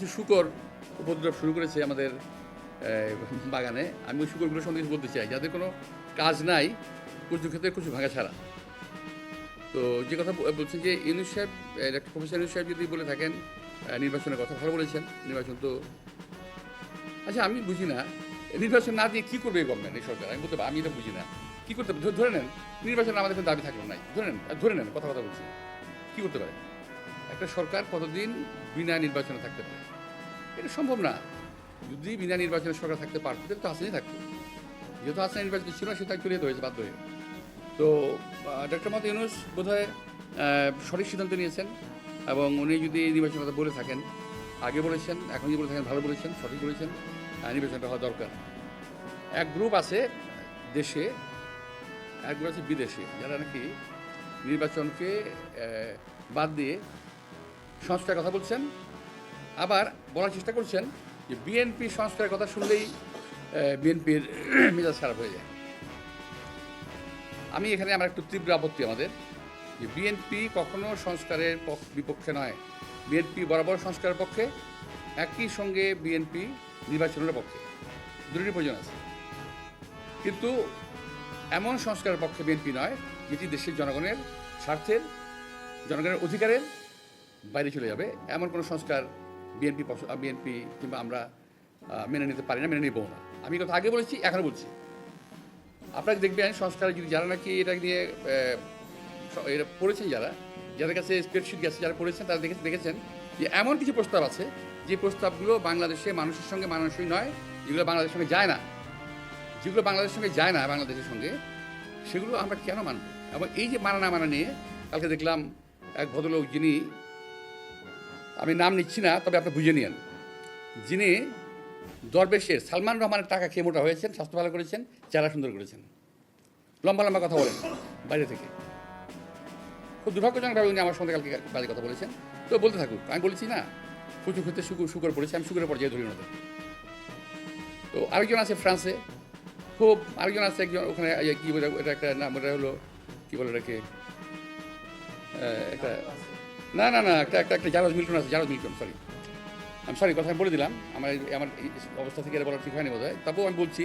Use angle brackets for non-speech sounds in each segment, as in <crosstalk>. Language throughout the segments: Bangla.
কিছু শুকর উপদ্রব শুরু করেছে আমাদের বাগানে। আমি ওই শুকরগুলোর সঙ্গে কিছু বলতে চাই। যাদের কোনো কাজ নাই কুচু ক্ষেত্রে কুচু ভাঙা ছাড়া। তো যে কথা বলছেন যে ইউনুস সাহেব ডক্টর প্রফেসর ইউনুস সাহেব যদি বলে থাকেন নির্বাচনের কথা ভালো বলেছেন। নির্বাচন তো আচ্ছা আমি বুঝি না। নির্বাচন না দিয়ে কী করবে গভর্নমেন্ট এই সরকার? আমি বলতে আমি এটা বুঝি না। কী করতে? ধরে- নেন, নির্বাচন আমাদের কোনো দাবি থাকল নাই। ধরে নেন ধরে নেন, কথা কথা বলছি। কী করতে পারে? একটা সরকার কতদিন বিনা নির্বাচনে থাকতে পারে? এটা সম্ভব না। যদি বিনা নির্বাচনে সরকার থাকতে পারতো তো হাসিনই থাকতো। যেহেতু হাসিনা নির্বাচন ছিল না সেটা চলে যেতে হয়েছে, বাধ্য হয়ে। তো ডক্টর মত ইউনুস বোধহয় সঠিক সিদ্ধান্ত নিয়েছেন এবং উনি যদি নির্বাচনের কথা বলে থাকেন, আগে বলেছেন, এখন যদি বলে থাকেন, ভালো বলেছেন, সঠিক বলেছেন নির্বাচনটা হওয়া দরকার। এক গ্রুপ আছে দেশে, এক গ্রুপ আছে বিদেশে, যারা নাকি নির্বাচনকে বাদ দিয়ে সংস্কারের কথা বলছেন। আবার বলার চেষ্টা করছেন যে বিএনপি সংস্কারের কথা শুনলেই বিএনপির <clears throat> মেজাজ খারাপ হয়ে যায়। আমি এখানে আমার একটু তীব্র আপত্তি আমাদের যে বিএনপি কখনো সংস্কারের পক্ষ- বিপক্ষে নয়। বিএনপি বরাবর সংস্কারের পক্ষে, একই সঙ্গে বিএনপি নির্বাচনের পক্ষে। দুটোরই প্রয়োজন আছে। কিন্তু এমন সংস্কারের পক্ষে বিএনপি নয়, যেটি দেশের জনগণের স্বার্থের, জনগণের অধিকারের বাইরে চলে যাবে, এমন কোনো সংস্কার বিএনপি বিএনপি কিংবা আমরা মেনে নিতে পারি না, মেনে নিবও না। আমি কথা আগে বলেছি এখনও বলছি। আপনারা দেখবেন, সংস্কারে যদি যারা নাকি এটা নিয়ে এটা পড়েছেন যারা, যাদের কাছে স্প্রেডশিট গেছে, যারা পড়েছেন, তারা দেখে, দেখেছেন যে এমন কিছু প্রস্তাব আছে, যে প্রস্তাবগুলো বাংলাদেশে মানুষের সঙ্গে মানুষই নয়, যেগুলো বাংলাদেশের সঙ্গে যায় না। যেগুলো বাংলাদেশের সঙ্গে যায় না, বাংলাদেশের সঙ্গে, সেগুলো আমরা কেন মানব? এবং এই যে মানা না মানা নিয়ে, কালকে দেখলাম এক ভদ্রলোক যিনি আমি নাম নিচ্ছি না, তবে আপনি বুঝে নিন যিনি দরবেশের সালমান রহমানের টাকা খেয়ে মোটা হয়েছেন, স্বাস্থ্য ভালো করেছেন, চেহারা সুন্দর করেছেন। লম্বা লম্বা কথা বলেন, বাইরে থেকে। খুব দুর্ভাগ্যজনকভাবে উনি আমার সঙ্গে কালকে বাজে কথা বলেছেন। তো বলতে থাকুক, আমি বলেছি না কুচু ক্ষেত্রে শুকুর শুকর পড়েছে, আমি শুকুরের পর্যায়ে ধরি ওনাদের। তো আরেকজন আছে ফ্রান্সে, খুব আরেকজন আছে একজন ওখানে ইয়ে কী বলে, এটা একটা নাম, ওটা হলো, কী বলে রেখে একটা না না না, একটা একটা একটা, জারজ মিল্টন আছে, জারজ মিল্টন সরি আমি সরি কথা আমি বলে দিলাম, আমার আমার অবস্থা থেকে বলা ঠিক হয়নি বোধ হয় তারপরেও আমি বলছি,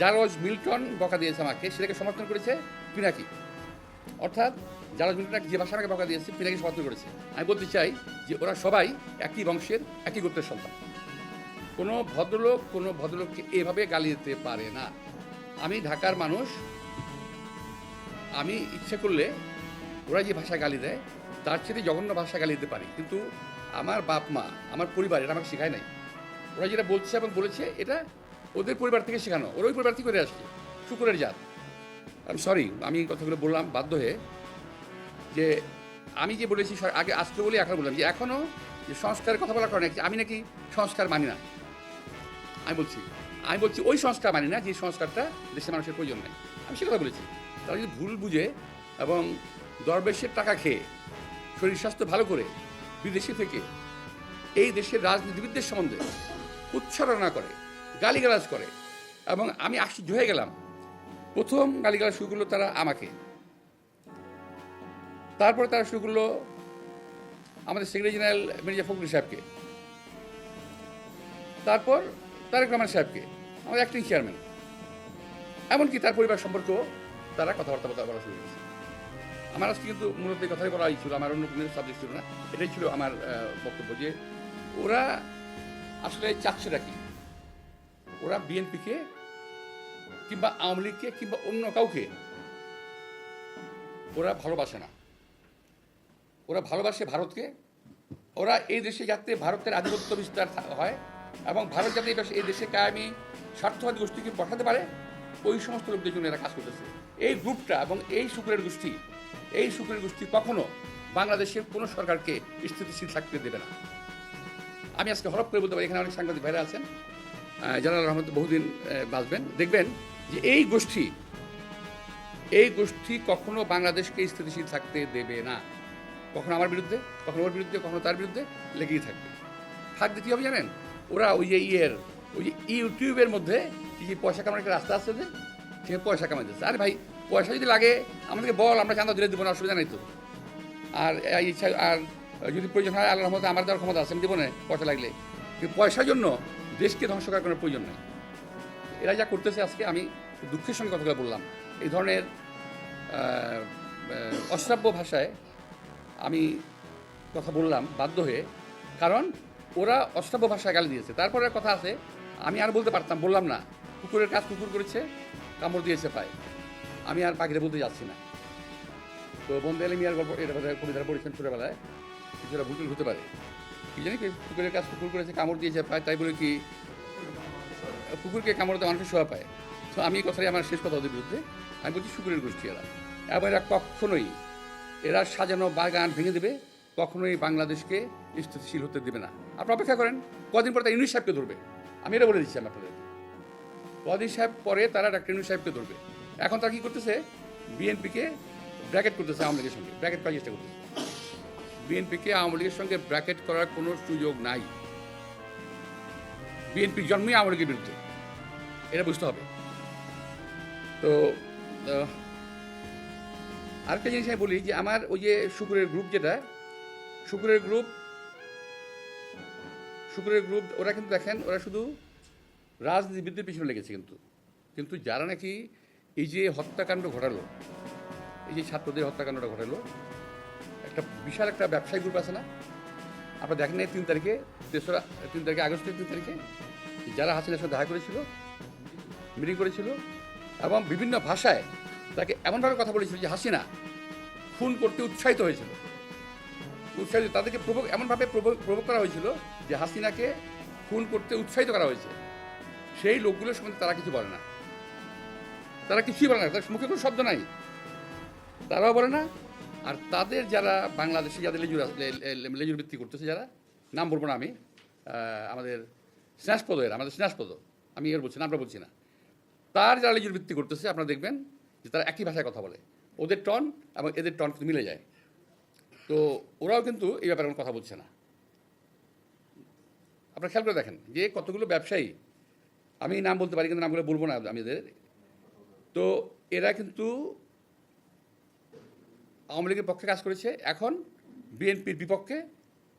জারজ মিল্টন বকা দিয়েছে আমাকে, সেটাকে সমর্থন করেছে পিনাকি। অর্থাৎ জারজ মিল্টন যে ভাষা আমাকে বকা দিয়েছে পিনাকি সমর্থন করেছে। আমি বলতে চাই যে ওরা সবাই একই বংশের, একই গোত্রের সন্তান। কোনো ভদ্রলোক, কোনো ভদ্রলোককে এভাবে গালি দিতে পারে না। আমি ঢাকার মানুষ, আমি ইচ্ছে করলে ওরা যে ভাষা গালি দেয়, তার চেয়ে জঘন্য ভাষা গালি দিতে পারি। কিন্তু আমার বাপ মা, আমার পরিবার, এটা আমাকে শেখায় নাই। ওরা যেটা বলছে এবং বলেছে, এটা ওদের পরিবার থেকে শেখানো। ওরা ওই পরিবার থেকে করে আসছে। শুকুরের জাত। আমি সরি আমি এই কথাগুলো বললাম বাধ্য হয়ে যে আমি যে বলেছি আগে আজকে বলি এখন বললাম যে এখনও যে সংস্কারের কথা বলার কারণে আমি নাকি সংস্কার মানি না। আমি বলছি আমি বলছি ওই সংস্কার মানি না যে সংস্কারটা দেশের মানুষের প্রয়োজন নেই। আমি সে কথা বলেছি। তারা যদি ভুল বুঝে এবং দরবেশের টাকা খেয়ে, শরীর স্বাস্থ্য ভালো করে বিদেশে থেকে এই দেশের রাজনীতিবিদদের সম্বন্ধে উচ্চারণা করে, গালিগালাজ করে এবং আমি আশ্চর্য হয়ে গেলাম। প্রথম গালিগালাজ শুরু করল তারা আমাকে। তারপরে তারা শুরু করল আমাদের সেক্রেটারি জেনারেল মির্জা ফখরুল সাহেবকে। তারপর তারেক রহমান সাহেবকে, আমাদের অ্যাক্টিং চেয়ারম্যান এমনকি তার পরিবার সম্পর্কেও তারা কথাবার্তা বলা শুরু করেছে। আমার আজকে কিন্তু মূলত এই কথাই বলাই ছিল আমার অন্য কোনো সাবজেক্ট ছিল না। এটাই ছিল আমার বক্তব্য যে ওরা আসলে চাচ্ছেটা কি? ওরা বিএনপিকে কিংবা আওয়ামী লীগকে কিংবা অন্য কাউকে ওরা ভালোবাসে না। ওরা ভালোবাসে ভারতকে। ওরা এই দেশে যাতে ভারতের আধিপত্য বিস্তার হয় এবং ভারত যাতে এই দেশে কায়েমি, স্বার্থবাদী গোষ্ঠীকে পাঠাতে পারে, ওই সমস্ত লোকদের জন্য এরা কাজ করতেছে। এই গ্রুপটা এবং এই শুক্রের গোষ্ঠী এই শুক্রের গোষ্ঠী কখনো বাংলাদেশের কোনো সরকারকে স্থিতিশীল থাকতে দেবে না। আমি আজকে হরপ করে বলতে পারি, এখানে অনেক সাংবাদিক ভাইরা আছেন। জালাল রহমত বহুদিন বাঁচবেন। দেখবেন যে এই গোষ্ঠী এই গোষ্ঠী কখনো বাংলাদেশকে স্থিতিশীল থাকতে দেবে না। কখনো আমার বিরুদ্ধে, কখনো ওর বিরুদ্ধে, কখনো তার বিরুদ্ধে লেগেই থাকবে। থাকবে কী হবে জানেন? ওরা ওই যে ইয়ের, ওই যে ইউটিউবের মধ্যে কি পয়সা কামানোর একটা রাস্তা আছে যে সে পয়সা কামাইতেছে। আরে ভাই পয়সা যদি লাগে, আমাদেরকে বল, আমরা চাঁদা দিলে দেবো না, অসুবিধা নেই তো। আর ইচ্ছা, আর যদি প্রয়োজন হয়, আল্লাহর মধ্যে আমার দেওয়ার ক্ষমতা আছে, আমি দেবো না পয়সা লাগলে। কিন্তু পয়সার জন্য দেশকে ধ্বংস করার কোনো প্রয়োজন নেই। এরা যা করতেছে আজকে, আমি দুঃখের সঙ্গে কথাগুলো বললাম। এই ধরনের অশ্রাব্য ভাষায় আমি কথা বললাম, বাধ্য হয়ে। কারণ ওরা অশ্রাব্য ভাষায় গালি দিয়েছে। তারপরে কথা আছে, আমি আর বলতে পারতাম, বললাম না। কুকুরের কাজ কুকুর করেছে, কামড় দিয়েছে পায়। আমি আর পাখিরে বলতে যাচ্ছি না। তো বন্ধু এলে মিয়ার গল্প, এটা কথা কবিতারা পড়েছেন ছোটোবেলায় কিছুটা ভুল হতে পারে। কি জানি কুকুরের কাজ কুকুর করেছে, কামড় দিয়েছে পায় তাই বলে কি, কুকুরকে কামড় দেওয়া মানুষের শোভা পায়। তো আমি কথাই আমার শেষ কথা ওদের বিরুদ্ধে। আমি বলছি শুকুরের গোষ্ঠী এরা। এবং এরা কখনোই, এরা সাজানো বাগান ভেঙে দেবে, কখনোই বাংলাদেশকে স্থিতিশীল হতে দেবে না। আপনি অপেক্ষা করেন, কদিন পরে তারা ইউনিস সাহেবকে ধরবে। আমি এটা বলে দিচ্ছি আমি আপনাদের। কদিন সাহেব পরে তারা ডাক্তার ইউনিস সাহেবকে ধরবে। এখন তারা কী করতেছে? বিএনপিকে ব্র্যাকেট করতেছে আওয়ামী লীগের সঙ্গে ব্র্যাকেট করার চেষ্টা করতেছে। বিএনপিকে আওয়ামী লীগের সঙ্গে ব্র্যাকেট করার কোনো সুযোগ নাই। বিএনপি জন্মই আওয়ামী লীগের বিরুদ্ধে, এটা বুঝতে হবে। তো আরেকটা জিনিস আমি বলি যে আমার ওই যে শুকুরের গ্রুপ যেটা, শুকুরের গ্রুপ শুকুরের গ্রুপ ওরা কিন্তু দেখেন, ওরা শুধু রাজনীতিবিদদের পিছনে লেগেছে কিন্তু। কিন্তু যারা নাকি এই যে হত্যাকাণ্ড ঘটালো, এই যে ছাত্রদের হত্যাকাণ্ডটা ঘটালো, একটা বিশাল একটা ব্যবসায়ী গ্রুপ আছে না? আপনারা দেখেন তিন তারিখে, তেসরা, তিন তারিখে আগস্টের তিন তারিখে, যারা হাসিনার সাথে দেখা করেছিল মিটিং করেছিল, এবং বিভিন্ন ভাষায় তাকে এমনভাবে কথা বলেছিল যে হাসিনা খুন করতে উৎসাহিত হয়েছিল। উৎসাহিত, তাদেরকে প্রভোগ, এমনভাবে প্রভোগ করা হয়েছিল যে হাসিনাকে খুন করতে উৎসাহিত করা হয়েছে। সেই লোকগুলোর সম্বন্ধে তারা কিছু বলে না। তারা কিছুই বলে না তার মুখে কোনো শব্দ নাই। তারাও বলে না, আর তাদের যারা বাংলাদেশে, যাদের লেজুর লেজুর ভিত্তি করতেছে যারা, নাম বলব না আমি আমাদের স্নেহাসপদ এর আমাদের স্নেহাসপদ, আমি এর বলছি না, আমরা বলছি না। তার যারা লেজুর ভিত্তি করতেছে, আপনারা দেখবেন যে তারা একই ভাষায় কথা বলে। ওদের টন এবং এদের টন কিন্তু মিলে যায়। তো ওরাও কিন্তু এই ব্যাপারে কোনো কথা বলছে না। আপনারা খেয়াল করে দেখেন যে কতগুলো ব্যবসায়ী, আমি নাম বলতে পারি কিন্তু নামগুলো বলব না আমি এদের তো এরা কিন্তু আওয়ামী লীগের পক্ষে কাজ করেছে। এখন বিএনপির বিপক্ষে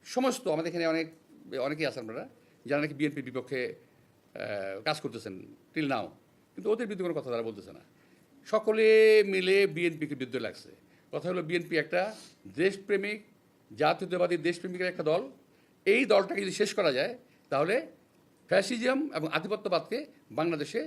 সমস্ত, আমাদের এখানে অনেক, অনেকেই আছেন আপনারা, যারা নাকি বিএনপির বিপক্ষে কাজ করতেছেন টিল নাও কিন্তু ওদের বিরুদ্ধে কোনো কথা তারা বলতেছে না। সকলে মিলে বিএনপিকে বিরুদ্ধে লাগছে। কথা হলো বিএনপি একটা দেশপ্রেমিক, জাতীয়তাবাদী দেশপ্রেমিকের একটা দল। এই দলটাকে যদি শেষ করা যায়, তাহলে ফ্যাসিজম এবং আধিপত্যবাদকে বাংলাদেশে